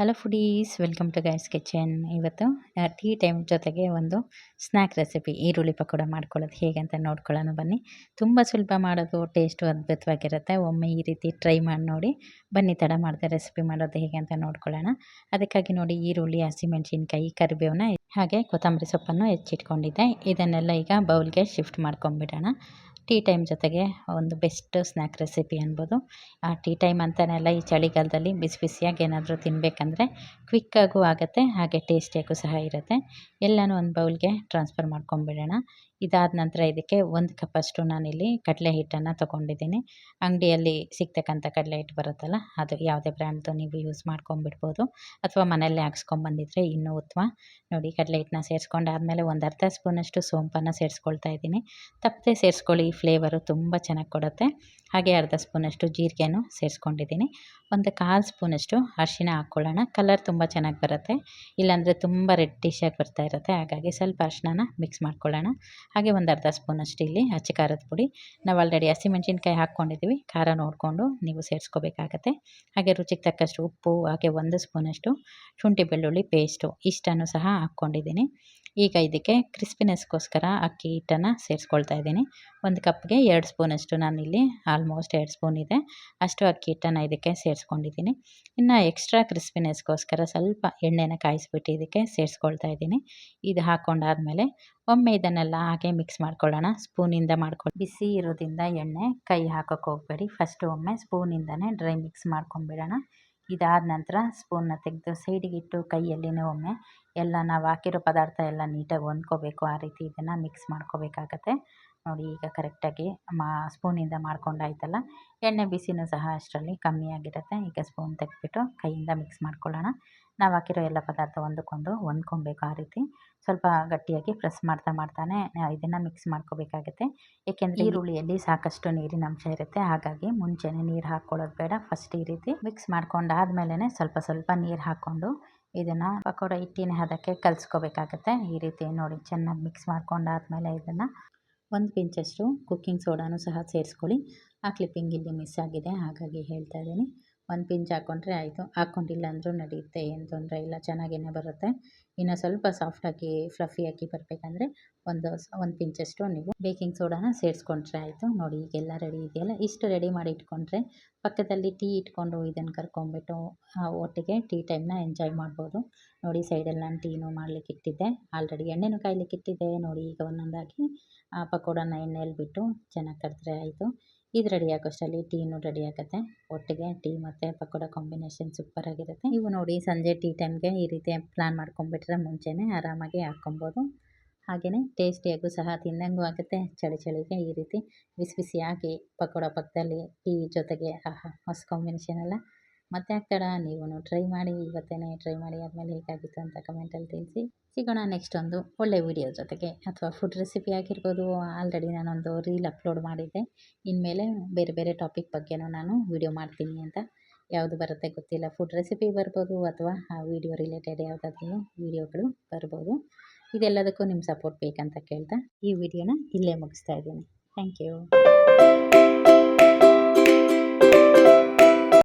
Hello foodies, welcome to gas kitchen. ಇವತ್ತು tea time ಜೊತೆಗೆ ಒಂದು ಸ್ನ್ಯಾಕ್ ರೆಸಿಪಿ, ಈರುಳ್ಳಿ ಪಕೋಡ ಮಾಡ್ಕೊಳ್ಳೋದು. ಹೇಗೆ ಅಂತ ನೋಡ್ಕೊಳ್ಳೋಣ ಬನ್ನಿ. ತುಂಬ ಸುಲಭ ಮಾಡೋದು, ಟೇಸ್ಟು ಅದ್ಭುತವಾಗಿರುತ್ತೆ. ಒಮ್ಮೆ ಈ ರೀತಿ ಟ್ರೈ ಮಾಡಿ ನೋಡಿ, ಬನ್ನಿ ತಡ ಮಾಡಿದೆ ರೆಸಿಪಿ ಮಾಡೋದು ಹೇಗೆ ಅಂತ ನೋಡ್ಕೊಳ್ಳೋಣ. ಅದಕ್ಕಾಗಿ ನೋಡಿ ಈರುಳ್ಳಿ, ಹಸಿಮೆಣಸಿನ್ಕಾಯಿ ಕರಿಬೇವನ್ನ ಹಾಗೆ ಕೊತ್ತಂಬರಿ ಸೊಪ್ಪನ್ನು ಹೆಚ್ಚಿಟ್ಕೊಂಡಿದ್ದೆ. ಇದನ್ನೆಲ್ಲ ಈಗ ಬೌಲ್ಗೆ ಶಿಫ್ಟ್ ಮಾಡ್ಕೊಂಬಿಡೋಣ. ಟೀ ಟೈಮ್ ಜೊತೆಗೆ ಒಂದು ಬೆಸ್ಟ್ ಸ್ನ್ಯಾಕ್ ರೆಸಿಪಿ ಅನ್ಬೋದು. ಆ ಟೀ ಟೈಮ್ ಅಂತಲೇ ಈ ಚಳಿಗಾಲದಲ್ಲಿ ಬಿಸಿ ಬಿಸಿಯಾಗಿ ಏನಾದರೂ ತಿನ್ನಬೇಕಂದ್ರೆ ಕ್ವಿಕ್ಕಾಗೂ ಆಗುತ್ತೆ, ಹಾಗೆ ಟೇಸ್ಟಿಯಾಗೂ ಸಹ ಇರುತ್ತೆ. ಎಲ್ಲನೂ ಒಂದು ಬೌಲ್ಗೆ ಟ್ರಾನ್ಸ್ಫರ್ ಮಾಡ್ಕೊಂಬಿಡೋಣ ಇದಾದ ನಂತರ ಇದಕ್ಕೆ ಒಂದು ಕಪ್ಪಷ್ಟು ನಾನಿಲ್ಲಿ ಕಡಲೆ ಹಿಟ್ಟನ್ನು ತೊಗೊಂಡಿದ್ದೀನಿ. ಅಂಗಡಿಯಲ್ಲಿ ಸಿಗ್ತಕ್ಕಂಥ ಕಡಲೆ ಹಿಟ್ಟು ಬರುತ್ತಲ್ಲ, ಅದು ಯಾವುದೇ ಬ್ರ್ಯಾಂಡ್ದು ನೀವು ಯೂಸ್ ಮಾಡ್ಕೊಂಬಿಡ್ಬೋದು ಅಥವಾ ಮನೆಯಲ್ಲೇ ಹಾಕ್ಸ್ಕೊಂಬಂದಿದ್ರೆ ಇನ್ನೂ ಉತ್ತಮ ನೋಡಿ, ಕಡಲೆ ಹಿಟ್ಟನ್ನ ಸೇರಿಸ್ಕೊಂಡಾದ್ಮೇಲೆ ಒಂದು ಅರ್ಧ ಸ್ಪೂನಷ್ಟು ಸೋಂಪನ್ನು ಸೇರಿಸ್ಕೊಳ್ತಾ ಇದ್ದೀನಿ. ತಪ್ಪದೆ ಸೇರಿಸ್ಕೊಳ್ಳಿ ಫ್ಲೇವರು ತುಂಬ ಚೆನ್ನಾಗಿ ಕೊಡುತ್ತೆ. ಹಾಗೆ ಅರ್ಧ ಸ್ಪೂನಷ್ಟು ಜೀರಿಗೆನೂ ಸೇರಿಸ್ಕೊಂಡಿದ್ದೀನಿ. ಒಂದು ಕಾಲು ಸ್ಪೂನಷ್ಟು ಅರಿಶಿನ ಹಾಕ್ಕೊಳ್ಳೋಣ. ಕಲರ್ ತುಂಬ ಚೆನ್ನಾಗಿ ಬರುತ್ತೆ. ಇಲ್ಲಾಂದರೆ ತುಂಬ ರೆಡ್ಡಿಶಾಗಿ ಬರ್ತಾ ಇರುತ್ತೆ. ಹಾಗಾಗಿ ಸ್ವಲ್ಪ ಅರಿಶಿನ ಮಿಕ್ಸ್ ಮಾಡ್ಕೊಳ್ಳೋಣ. ಹಾಗೆ ಒಂದು ಅರ್ಧ ಸ್ಪೂನಷ್ಟು ಇಲ್ಲಿ ಹಚ್ಚಿ ಖಾರದ ಪುಡಿ. ನಾವು ಆಲ್ರೆಡಿ ಹಸಿಮೆಣ್ಸಿನ್ಕಾಯಿ ಹಾಕ್ಕೊಂಡಿದ್ದೀವಿ ಖಾರ ನೋಡಿಕೊಂಡು ನೀವು ಸೇರಿಸ್ಕೋಬೇಕಾಗತ್ತೆ. ಹಾಗೆ ರುಚಿಗೆ ತಕ್ಕಷ್ಟು ಉಪ್ಪು, ಹಾಗೆ ಒಂದು ಸ್ಪೂನಷ್ಟು ಶುಂಠಿ ಬೆಳ್ಳುಳ್ಳಿ ಪೇಸ್ಟು ಇಷ್ಟನ್ನು ಸಹ ಹಾಕ್ಕೊಂಡಿದ್ದೀನಿ. ಈಗ ಇದಕ್ಕೆ ಕ್ರಿಸ್ಪಿನೆಸ್ಗೋಸ್ಕರ ಅಕ್ಕಿ ಹಿಟ್ಟನ್ನು ಸೇರಿಸ್ಕೊಳ್ತಾ ಇದ್ದೀನಿ. ಒಂದು ಕಪ್ಗೆ ಎರಡು ಸ್ಪೂನಷ್ಟು ನಾನಿಲ್ಲಿ ಆಲ್ಮೋಸ್ಟ್ ಎರಡು ಸ್ಪೂನ್ ಇದೆ. ಅಷ್ಟು ಅಕ್ಕಿ ಹಿಟ್ಟನ್ನು ಇದಕ್ಕೆ ಸೇರಿಸ್ಕೊಂಡಿದ್ದೀನಿ. ಇನ್ನು ಎಕ್ಸ್ಟ್ರಾ ಕ್ರಿಸ್ಪಿನೆಸ್ಗೋಸ್ಕರ ಸ್ವಲ್ಪ ಎಣ್ಣೆನ ಕಾಯಿಸ್ಬಿಟ್ಟು ಇದಕ್ಕೆ ಸೇರಿಸ್ಕೊಳ್ತಾ ಇದ್ದೀನಿ. ಇದು ಹಾಕ್ಕೊಂಡಾದ್ಮೇಲೆ ಒಮ್ಮೆ ಇದನ್ನೆಲ್ಲ ಹಾಗೆ ಮಿಕ್ಸ್ ಮಾಡ್ಕೊಳ್ಳೋಣ. ಸ್ಪೂನಿಂದ ಮಾಡ್ಕೊಂಡು ಬಿಸಿ ಇರೋದ್ರಿಂದ ಎಣ್ಣೆ ಕೈ ಹಾಕೋಕ್ಕೆ ಹೋಗಬೇಡಿ. ಫಸ್ಟು ಒಮ್ಮೆ ಸ್ಪೂನಿಂದನೇ ಡ್ರೈ ಮಿಕ್ಸ್ ಮಾಡ್ಕೊಂಬಿಡೋಣ ಇದಾದ ನಂತರ ಸ್ಪೂನ್ನ ತೆಗೆದು ಸೈಡಿಗಿಟ್ಟು ಕೈಯಲ್ಲಿನೇ ಒಮ್ಮೆ ಎಲ್ಲ ನಾವು ಹಾಕಿರೋ ಪದಾರ್ಥ ಎಲ್ಲ ನೀಟಾಗಿ ಹೊಂದ್ಕೋಬೇಕು. ಆ ರೀತಿ ಇದನ್ನು ಮಿಕ್ಸ್ ಮಾಡ್ಕೋಬೇಕಾಗತ್ತೆ. ನೋಡಿ ಈಗ ಕರೆಕ್ಟಾಗಿ ಮಾ ಸ್ಪೂನಿಂದ ಮಾಡ್ಕೊಂಡಾಯ್ತಲ್ಲ ಎಣ್ಣೆ ಬಿಸಿನೂ ಸಹ ಅಷ್ಟರಲ್ಲಿ ಕಮ್ಮಿ ಆಗಿರುತ್ತೆ ಈಗ ಸ್ಪೂನ್ ತೆಗೆದ್ಬಿಟ್ಟು ಕೈಯಿಂದ ಮಿಕ್ಸ್ ಮಾಡ್ಕೊಳ್ಳೋಣ. ನಾವು ಹಾಕಿರೋ ಎಲ್ಲ ಪದಾರ್ಥ ಒಂದಕ್ಕೊಂದು ಹೊಂದ್ಕೊಬೇಕು ಆ ರೀತಿ. ಸ್ವಲ್ಪ ಗಟ್ಟಿಯಾಗಿ ಪ್ರೆಸ್ ಮಾಡ್ತಾ ಮಾಡ್ತಾನೆ ಇದನ್ನು ಮಿಕ್ಸ್ ಮಾಡ್ಕೋಬೇಕಾಗುತ್ತೆ. ಏಕೆಂದರೆ ಈರುಳ್ಳಿಯಲ್ಲಿ ಸಾಕಷ್ಟು ನೀರಿನ ಅಂಶ ಇರುತ್ತೆ. ಹಾಗಾಗಿ ಮುಂಚೆನೇ ನೀರು ಹಾಕ್ಕೊಳ್ಳೋದು ಬೇಡ. ಫಸ್ಟ್ ಈ ರೀತಿ ಮಿಕ್ಸ್ ಮಾಡ್ಕೊಂಡಾದ್ಮೇಲೆ ಸ್ವಲ್ಪ ಸ್ವಲ್ಪ ನೀರು ಹಾಕ್ಕೊಂಡು ಇದನ್ನು ಪಕೋಡ ಹಿಟ್ಟಿನ ಹದಕ್ಕೆ ಕಲಿಸ್ಕೋಬೇಕಾಗತ್ತೆ. ಈ ರೀತಿ ನೋಡಿ ಚೆನ್ನಾಗಿ ಮಿಕ್ಸ್ ಮಾಡ್ಕೊಂಡಾದ್ಮೇಲೆ ಇದನ್ನು ಒಂದು ಪಿಂಚಷ್ಟು ಕುಕ್ಕಿಂಗ್ ಸೋಡಾನು ಸಹ ಸೇರಿಸ್ಕೊಳ್ಳಿ. ಆ ಕ್ಲಿಪ್ಪಿಂಗ್ ಇಲ್ಲಿ ಮಿಸ್ ಆಗಿದೆ. ಹಾಗಾಗಿ ಹೇಳ್ತಾ ಇದ್ದೀನಿ. ಒಂದು ಪಿಂಚ್ ಹಾಕ್ಕೊಂಡ್ರೆ ಆಯಿತು. ಹಾಕ್ಕೊಂಡಿಲ್ಲ ಅಂದರೂ ನಡೆಯುತ್ತೆ ಏನು ತೊಂದರೆ ಇಲ್ಲ ಚೆನ್ನಾಗೇ ಬರುತ್ತೆ. ಇನ್ನು ಸ್ವಲ್ಪ ಸಾಫ್ಟಾಗಿ ಫ್ಲಫಿಯಾಗಿ ಬರಬೇಕಂದ್ರೆ ಒಂದು ಒಂದು ಪಿಂಚಷ್ಟು ನೀವು ಬೇಕಿಂಗ್ ಸೋಡಾನ ಸೇರಿಸ್ಕೊಂಡ್ರೆ ಆಯಿತು. ನೋಡಿ, ಈಗೆಲ್ಲ ರೆಡಿ ಇದೆಯಲ್ಲ? ಇಷ್ಟು ರೆಡಿ ಮಾಡಿ ಇಟ್ಕೊಂಡ್ರೆ ಪಕ್ಕದಲ್ಲಿ ಟೀ ಇಟ್ಕೊಂಡು ಇದನ್ನು ಕರ್ಕೊಂಬಿಟ್ಟು ಒಟ್ಟಿಗೆ ಟೀ ಟೈಮ್ನ ಎಂಜಾಯ್ ಮಾಡ್ಬೋದು. ನೋಡಿ ಸೈಡಲ್ಲಿ ನಾನು ಟೀನು ಮಾಡ್ಲಿಕ್ಕೆ ಇಟ್ಟಿದ್ದೆ. ಆಲ್ರೆಡಿ ಎಣ್ಣೆನೂ ಕಾಯಲಿಕ್ಕೆ ಇಟ್ಟಿದ್ದೆ. ನೋಡಿ, ಈಗ ಒಂದೊಂದಾಗಿ, ಆ ಪಕೋಡನ ಎಣ್ಣೆಯಲ್ಲಿ ಬಿಟ್ಟು ಚೆನ್ನಾಗಿ ಕರೆದ್ರೆ ಆಯಿತು. ಇದು ರೆಡಿ ಆಗೋಷ್ಟರಲ್ಲಿ ಟೀನು ರೆಡಿ ಆಗುತ್ತೆ. ಒಟ್ಟಿಗೆ ಟೀ ಮತ್ತು ಪಕೋಡ ಕಾಂಬಿನೇಷನ್ ಸೂಪರ್ ಆಗಿರುತ್ತೆ. ನೀವು ನೋಡಿ ಸಂಜೆ ಟೀ ಟೈಮ್ಗೆ ಈ ರೀತಿ ಪ್ಲ್ಯಾನ್ ಮಾಡ್ಕೊಂಬಿಟ್ರೆ ಮುಂಚೆನೇ ಆರಾಮಾಗಿ ಹಾಕ್ಕೊಬೋದು. ಹಾಗೆಯೇ ಟೇಸ್ಟಿಯಾಗೂ ಸಹ ತಿಂದಂಗೂ ಆಗುತ್ತೆ. ಚಳಿ ಚಳಿಗೆ ಈ ರೀತಿ ಬಿಸಿ ಬಿಸಿಯಾಗಿ ಪಕೋಡ ಪಕ್ಕದಲ್ಲಿ ಟೀ ಜೊತೆಗೆ, ಆಹಾ, ಹೊಸ ಕಾಂಬಿನೇಷನ್ ಅಲ್ಲ. ಮತ್ತೆ ಆಗ್ತಾಡ ನೀವು ಟ್ರೈ ಮಾಡಿ ಇವತ್ತೇ ಟ್ರೈ ಮಾಡಿ ಆದಮೇಲೆ ಹೇಗಾಗಿತ್ತು ಅಂತ ಕಮೆಂಟಲ್ಲಿ ತಿಳಿಸಿ. ಸಿಗೋಣ ನೆಕ್ಸ್ಟ್ ಒಂದು ಒಳ್ಳೆ ವಿಡಿಯೋ ಜೊತೆಗೆ. ಅಥವಾ ಫುಡ್ ರೆಸಿಪಿ ಆಗಿರ್ಬೋದು ಆಲ್ರೆಡಿ ನಾನೊಂದು ರೀಲ್ ಅಪ್ಲೋಡ್ ಮಾಡಿದ್ದೆ. ಇನ್ಮೇಲೆ ಬೇರೆ ಬೇರೆ ಟಾಪಿಕ್ ಬಗ್ಗೆನೂ ನಾನು ವಿಡಿಯೋ ಮಾಡ್ತೀನಿ ಅಂತ. ಯಾವುದು ಬರುತ್ತೆ ಗೊತ್ತಿಲ್ಲ. ಫುಡ್ ರೆಸಿಪಿ ಬರ್ಬೋದು ಅಥವಾ ಆ ವಿಡಿಯೋ ರಿಲೇಟೆಡ್ ಯಾವುದಾದ್ರೂ ವಿಡಿಯೋಗಳು ಬರ್ಬೋದು. ಇದೆಲ್ಲದಕ್ಕೂ ನಿಮ್ಮ ಸಪೋರ್ಟ್ ಬೇಕಂತ ಕೇಳ್ತಾ ಈ ವಿಡಿಯೋನ ಇಲ್ಲೇ ಮುಗಿಸ್ತಾ ಇದ್ದೀನಿ. Thank you